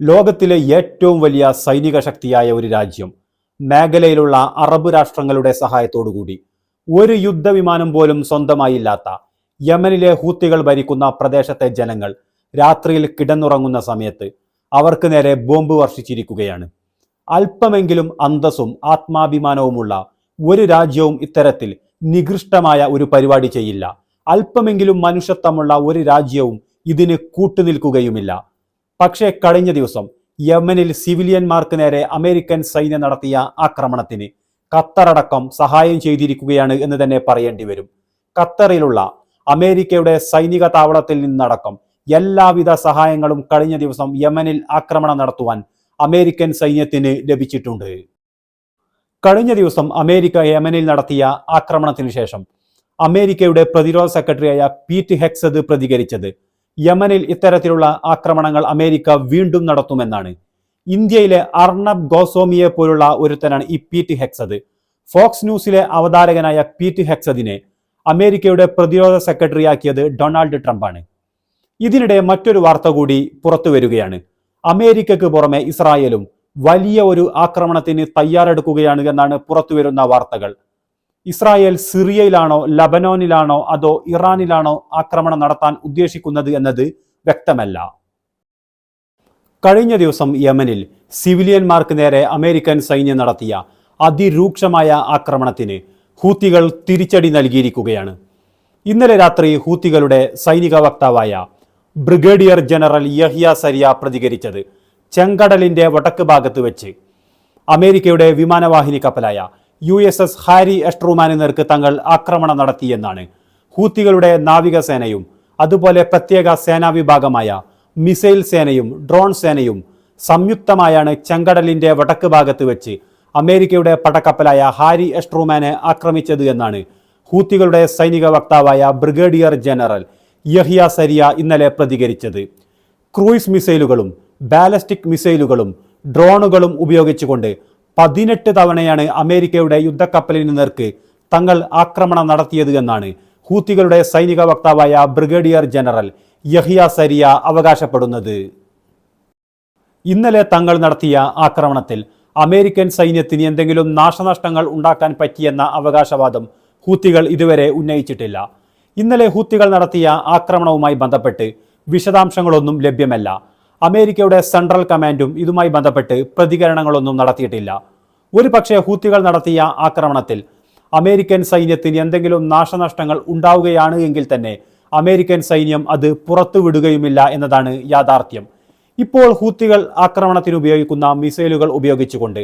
ലോകത്തിലെ ഏറ്റവും വലിയ സൈനിക ശക്തിയായ ഒരു രാജ്യം. മേഖലയിലുള്ള അറബ് രാഷ്ട്രങ്ങളുടെ സഹായത്തോടുകൂടി. ഒരു യുദ്ധവിമാനം പോലും സ്വന്തമായില്ലാത്ത യമനിലെ ഹൂത്തികൾ ഭരിക്കുന്ന പ്രദേശത്തെ ജനങ്ങൾ രാത്രിയിൽ കിടന്നുറങ്ങുന്ന സമയത്ത് അവർക്ക് നേരെ ബോംബ് വർഷിച്ചിരിക്കുകയാണ്. അല്പമെങ്കിലും അന്തസ്സും ആത്മാഭിമാനവുമുള്ള ഒരു രാജ്യവും ഇത്തരത്തിൽ നികൃഷ്ടമായ ഒരു പരിപാടി ചെയ്യില്ല. അല്പമെങ്കിലും മനുഷ്യത്വമുള്ള ഒരു രാജ്യവും ഇതിന് കൂട്ടുനിൽക്കുകയുമില്ല. പക്ഷേ കഴിഞ്ഞ ദിവസം യമനിൽ സിവിലിയന്മാർക്ക് നേരെ അമേരിക്കൻ സൈന്യം നടത്തിയ ആക്രമണത്തിന് ഖത്തറടക്കം സഹായം ചെയ്തിരിക്കുകയാണ് എന്ന് തന്നെ പറയേണ്ടി വരും. ഖത്തറിലുള്ള അമേരിക്കയുടെ സൈനിക താവളത്തിൽ നിന്നടക്കം എല്ലാവിധ സഹായങ്ങളും കഴിഞ്ഞ ദിവസം യമനിൽ ആക്രമണം നടത്തുവാൻ അമേരിക്കൻ സൈന്യത്തിന് ലഭിച്ചിട്ടുണ്ട്. കഴിഞ്ഞ ദിവസം അമേരിക്ക യമനിൽ നടത്തിയ ആക്രമണത്തിന് ശേഷം അമേരിക്കയുടെ പ്രതിരോധ സെക്രട്ടറിയായ പീറ്റ് ഹെക്സത് പ്രതികരിച്ചത് യമനിൽ ഇത്തരത്തിലുള്ള ആക്രമണങ്ങൾ അമേരിക്ക വീണ്ടും നടത്തുമെന്നാണ്. ഇന്ത്യയിലെ അർണബ് ഗോസോമിയെ പോലുള്ള ഒരുത്തനാണ് ഈ പീറ്റ് ഹെക്സത് ഫോക്സ് ന്യൂസിലെ അവതാരകനായ പീറ്റ് ഹെക്സദിനെ അമേരിക്കയുടെ പ്രതിരോധ സെക്രട്ടറിയാക്കിയത് ഡൊണാൾഡ് ട്രംപാണ്. ഇതിനിടെ മറ്റൊരു വാർത്ത കൂടി പുറത്തു വരികയാണ്. അമേരിക്കക്ക് പുറമെ ഇസ്രായേലും വലിയ ഒരു ആക്രമണത്തിന് തയ്യാറെടുക്കുകയാണ് എന്നാണ് പുറത്തുവരുന്ന വാർത്തകൾ. ഇസ്രായേൽ സിറിയയിലാണോ ലബനോനിലാണോ അതോ ഇറാനിലാണോ ആക്രമണം നടത്താൻ ഉദ്ദേശിക്കുന്നത് എന്നത് വ്യക്തമല്ല. കഴിഞ്ഞ ദിവസം യമനിൽ സിവിലിയന്മാർക്ക് നേരെ അമേരിക്കൻ സൈന്യം നടത്തിയ അതിരൂക്ഷമായ ആക്രമണത്തിന് ഹൂത്തികൾ തിരിച്ചടി നൽകിയിരിക്കുകയാണ്. ഇന്നലെ രാത്രി ഹൂത്തികളുടെ സൈനിക വക്താവായ ബ്രിഗേഡിയർ ജനറൽ യഹിയ സരിയ പ്രതികരിച്ചത് ചെങ്കടലിന്റെ വടക്ക് ഭാഗത്ത് വെച്ച്. അമേരിക്കയുടെ വിമാനവാഹിനി കപ്പലായ യു എസ് എസ് ഹാരി എസ്ട്രൂമാന് നേർക്ക് തങ്ങൾ ആക്രമണം നടത്തിയെന്നാണ്. ഹൂത്തികളുടെ നാവികസേനയും അതുപോലെ പ്രത്യേക സേനാ വിഭാഗമായ മിസൈൽ സേനയും ഡ്രോൺ സേനയും സംയുക്തമായാണ് ചെങ്കടലിന്റെ വടക്ക് ഭാഗത്ത് വെച്ച് അമേരിക്കയുടെ പടക്കപ്പലായ ഹാരി എസ്ട്രൂമാനെ ആക്രമിച്ചത് എന്നാണ് ഹൂത്തികളുടെ സൈനിക വക്താവായ ബ്രിഗേഡിയർ ജനറൽ യഹിയ സരിയ ഇന്നലെ പ്രതികരിച്ചത്. ക്രൂയിസ് മിസൈലുകളും ബാലസ്റ്റിക് മിസൈലുകളും ഡ്രോണുകളും ഉപയോഗിച്ചുകൊണ്ട് പതിനെട്ട് തവണയാണ് അമേരിക്കയുടെ യുദ്ധക്കപ്പലിന് നേർക്ക് തങ്ങൾ ആക്രമണം നടത്തിയത് എന്നാണ് ഹൂത്തികളുടെ സൈനിക വക്താവായ ബ്രിഗേഡിയർ ജനറൽ യഹിയ സരിയ അവകാശപ്പെടുന്നത്. ഇന്നലെ തങ്ങൾ നടത്തിയ ആക്രമണത്തിൽ അമേരിക്കൻ സൈന്യത്തിന് എന്തെങ്കിലും നാശനഷ്ടങ്ങൾ ഉണ്ടാക്കാൻ പറ്റിയെന്ന അവകാശവാദം ഹൂത്തികൾ ഇതുവരെ ഉന്നയിച്ചിട്ടില്ല. ഇന്നലെ ഹൂത്തികൾ നടത്തിയ ആക്രമണവുമായി ബന്ധപ്പെട്ട് വിശദാംശങ്ങളൊന്നും ലഭ്യമല്ല. അമേരിക്കയുടെ സെൻട്രൽ കമാൻഡും ഇതുമായി ബന്ധപ്പെട്ട് പ്രതികരണങ്ങളൊന്നും നടത്തിയിട്ടില്ല. ഒരു പക്ഷേ ഹൂത്തികൾ നടത്തിയ ആക്രമണത്തിൽ അമേരിക്കൻ സൈന്യത്തിന് എന്തെങ്കിലും നാശനഷ്ടങ്ങൾ ഉണ്ടാവുകയാണ് എങ്കിൽ തന്നെ അമേരിക്കൻ സൈന്യം അത് പുറത്തുവിടുകയുമില്ല എന്നതാണ് യാഥാർത്ഥ്യം. ഇപ്പോൾ ഹൂത്തികൾ ആക്രമണത്തിന് ഉപയോഗിക്കുന്ന മിസൈലുകൾ ഉപയോഗിച്ചുകൊണ്ട്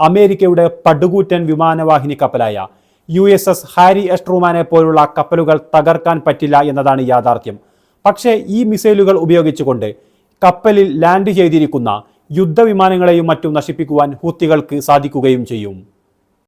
അമേരിക്കയുടെ പടുകൂറ്റൻ വിമാനവാഹിനി കപ്പലായ യു എസ് എസ് ഹാരി എസ്ട്രൂമാനെ പോലുള്ള കപ്പലുകൾ തകർക്കാൻ പറ്റില്ല എന്നതാണ് യാഥാർത്ഥ്യം. പക്ഷേ ഈ മിസൈലുകൾ ഉപയോഗിച്ചുകൊണ്ട് കപ്പലിൽ ലാൻഡ് ചെയ്തിരിക്കുന്ന യുദ്ധവിമാനങ്ങളെയും മറ്റും നശിപ്പിക്കുവാൻ ഹൂത്തികൾക്ക് സാധിക്കുകയും ചെയ്യും.